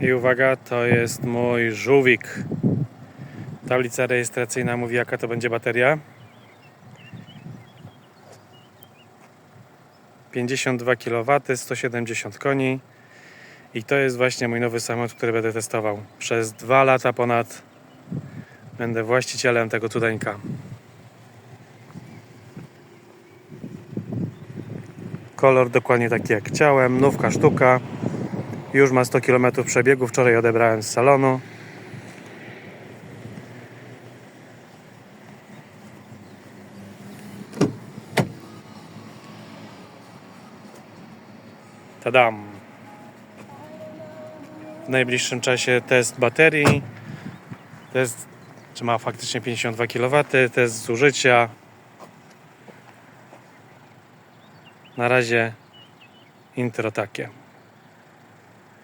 I uwaga, to jest mój żółwik. Tablica rejestracyjna mówi jaka to będzie bateria. 52 kW, 170 koni. I to jest właśnie mój nowy samochód, który będę testował. Przez dwa lata ponad będę właścicielem tego cudeńka. Kolor dokładnie taki jak chciałem, nówka sztuka. Już ma 100 km przebiegu, wczoraj odebrałem z salonu. Tadam! W najbliższym czasie test baterii. Test, czy ma faktycznie 52 kW, test zużycia. Na razie intro takie.